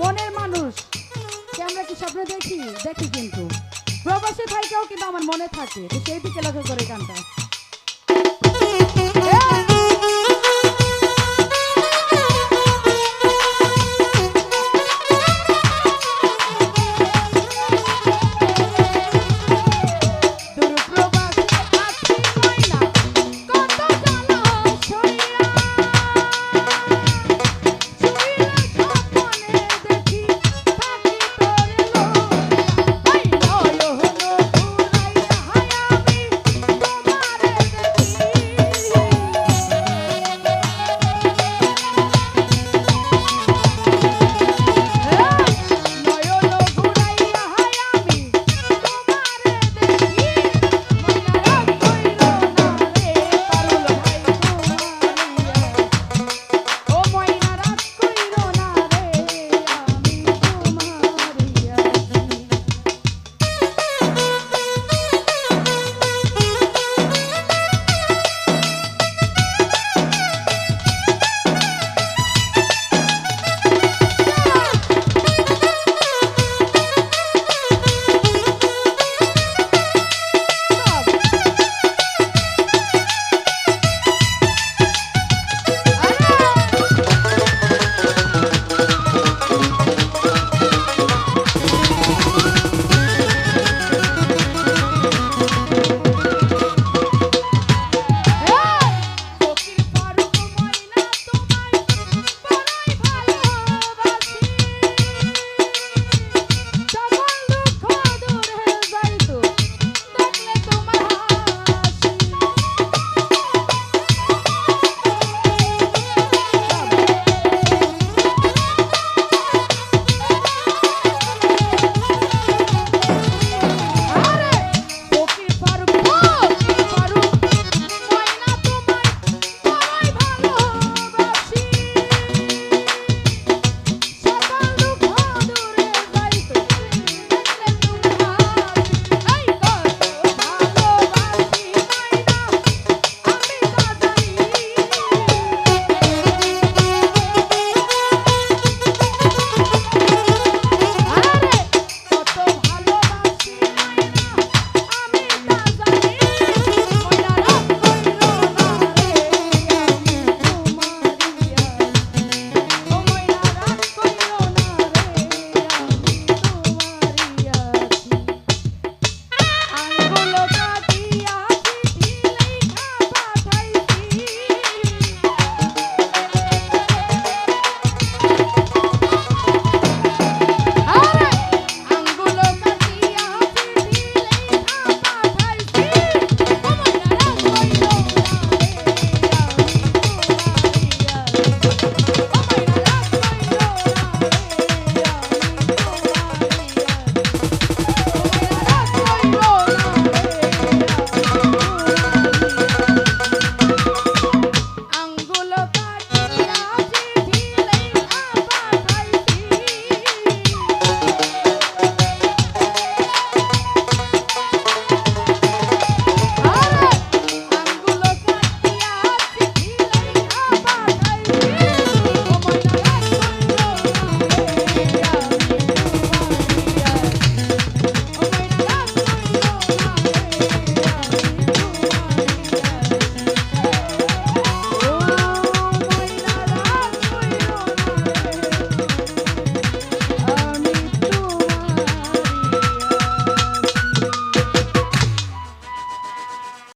মনের মানুষ। আমরা কি স্বপ্ন দেখি? দেখি কিন্তু। প্রবাসী ভাইকেও কিন্তু আমার মনে থাকে। তো সেই দিকে লক্ষ্য করে গানটা।